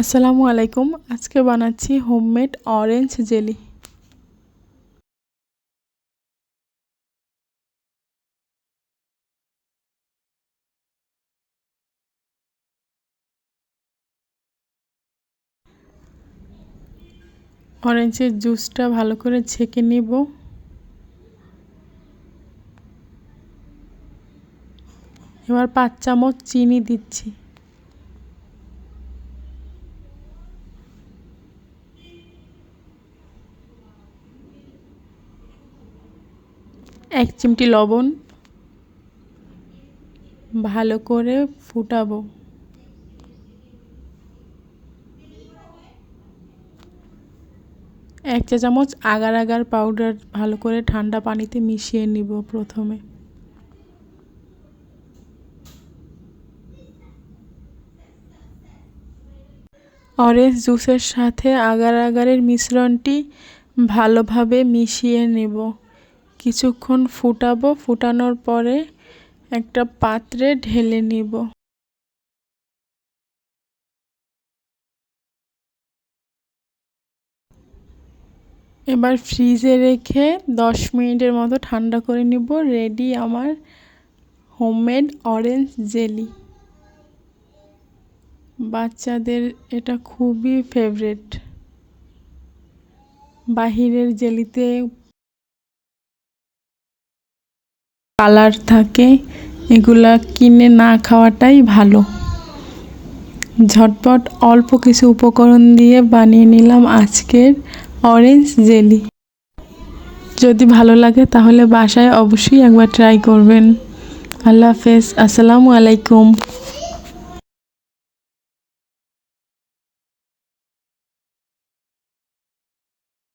আসসালামু আলাইকুম। আজকে বানাচ্ছি হোমমেড অরেঞ্জ জেলি। অরেঞ্জের জুসটা ভালো করে ছেঁকে নিব। এবার পাঁচ চামচ চিনি দিচ্ছি। এক চিমটি লবণ ভালো করে ফুটাবো। এক চা চামচ আগার আগার পাউডার ভালো করে ঠান্ডা পানিতে মিশিয়ে নিব প্রথমে। অরেঞ্জ জুসের সাথে আগার আগারের মিশ্রণটি ভালোভাবে মিশিয়ে নেব। কিছুক্ষণ ফুটাবো, ফুটানোর পরে একটা পাত্রে ঢেলে নিব। এবার ফ্রিজে রেখে দশ মিনিটের মতো ঠান্ডা করে নিব, রেডি আমার হোমমেড অরেঞ্জ জেলি। বাচ্চাদের এটা খুবই ফেভারেট। বাহিরের জেলিতে কালার থাকে, এগুলা কিনে না খাওয়াটাই ভালো। ঝটপট অল্প কিছু উপকরণ দিয়ে বানিয়ে নিলাম আজকের অরেঞ্জ জেলি। যদি ভালো লাগে তাহলে বাসায় অবশ্যই একবার ট্রাই করবেন। আল্লাহ হাফেজ, আসসালামু আলাইকুম।